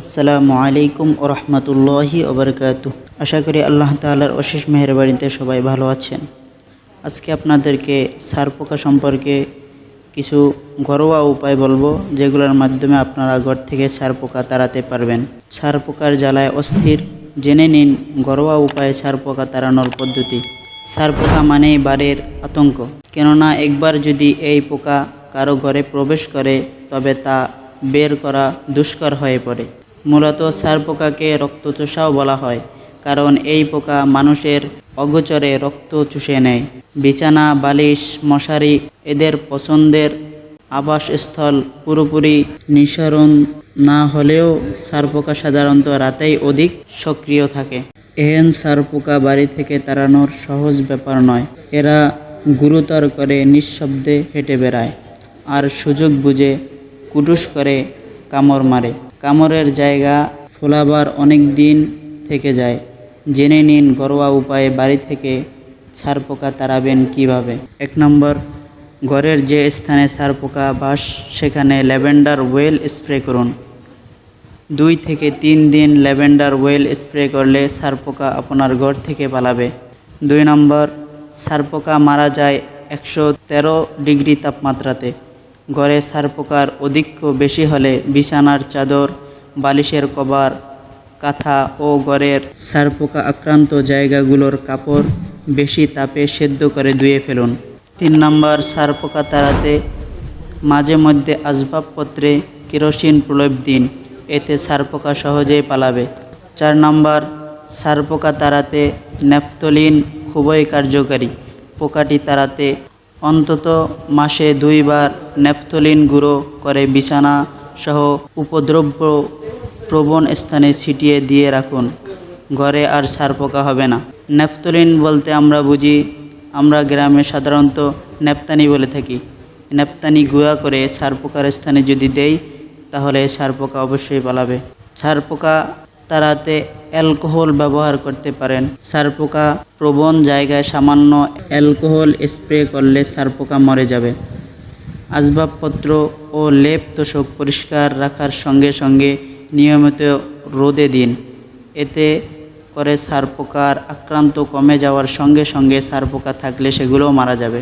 আসসালামু আলাইকুম ও রহমতুল্লাহি ওবরকাত আশা করি আল্লাহ তাআলার অশেষ মেহরবানিতে সবাই ভালো আছেন। আজকে আপনাদেরকে সার পোকা সম্পর্কে কিছু ঘরোয়া উপায় বলব, যেগুলোর মাধ্যমে আপনারা ঘর থেকে সার পোকা তাড়াতে পারবেন। সার পোকার জ্বালায় অস্থির, জেনে নিন ঘরোয়া উপায়ে সার পোকা তাড়ানোর পদ্ধতি। সার পোকা মানেই বাড়ির আতঙ্ক। কেননা একবার যদি এই পোকা কারও ঘরে প্রবেশ করে, তবে তা বের করা দুষ্কর হয়ে পড়ে। মূলত সার পোকাকে রক্তচোষাও বলা হয়, কারণ এই পোকা মানুষের অগোচরে রক্ত চুষে নেয়। বিছানা, বালিশ, মশারি, এদের পছন্দের আবাসস্থল পুরোপুরি নিঃসরণ না হলেও সার পোকা সাধারণত রাতেই অধিক সক্রিয় থাকে। এহেন সার পোকা বাড়ি থেকে তাড়ানোর সহজ ব্যাপার নয়। এরা গুরুতর করে নিঃশব্দে হেঁটে বেড়ায়, আর সুযোগ বুঝে কুটুস করে কামড় মারে। কামড়ের জায়গা ফোলাবার অনেক দিন থেকে যায়। জেনে নিন ঘরোয়া উপায়ে বাড়ি থেকে সার পোকা তাড়াবেন কীভাবে। এক নম্বর, ঘরের যে স্থানে সার পোকা বাস, সেখানে ল্যাভেন্ডার ওয়েল স্প্রে করুন। দুই থেকে তিন দিন ল্যাভেন্ডার ওয়েল স্প্রে করলে সার পোকা আপনার ঘর থেকে পালাবে। দুই নম্বর সার পোকা মারা যায় একশো তেরো ডিগ্রি তাপমাত্রাতে। ঘরে সার পোকার অধিক্য বেশি হলে বিছানার চাদর, বালিশের কভার, কাঁথা ও ঘরের সার পোকা আক্রান্ত জায়গাগুলোর কাপড় বেশি তাপে সেদ্ধ করে ধুয়ে ফেলুন। তিন নম্বর, সার পোকা তাড়াতে মাঝে মধ্যে আসবাবপত্রে কেরোসিন প্রলেপ দিন, এতে সার পোকা সহজেই পালাবে। চার নম্বর, সার পোকা তাড়াতে ন্যাপথলিন খুবই কার্যকারী। পোকাটি তাড়াতে অন্তত মাসে দুইবার ন্যাপথলিন গুঁড়ো করে বিছানা সহ উপদ্রব্য প্রবণ স্থানে ছিটিয়ে দিয়ে রাখুন। ঘরে আর সার পোকা হবে না। ন্যাপথলিন বলতে আমরা বুঝি, আমরা গ্রামে সাধারণত ন্যাপতানি বলে থাকি। ন্যাপতানি গুঁড়া করে সার পোকার স্থানে যদি দেই, তাহলে সার পোকা অবশ্যই পালাবে। সার পোকা তাড়াতে অ্যালকোহল ব্যবহার করতে পারেন। সার পোকা প্রবণ জায়গায় সামান্য অ্যালকোহল স্প্রে করলে সার পোকা মরে যাবে। আসবাবপত্র ও লেপ তোষক পরিষ্কার রাখার সঙ্গে সঙ্গে নিয়মিত রোদে দিন। এতে করে সার পোকার আক্রান্ত কমে যাওয়ার সঙ্গে সঙ্গে সার পোকা থাকলে সেগুলোও মারা যাবে।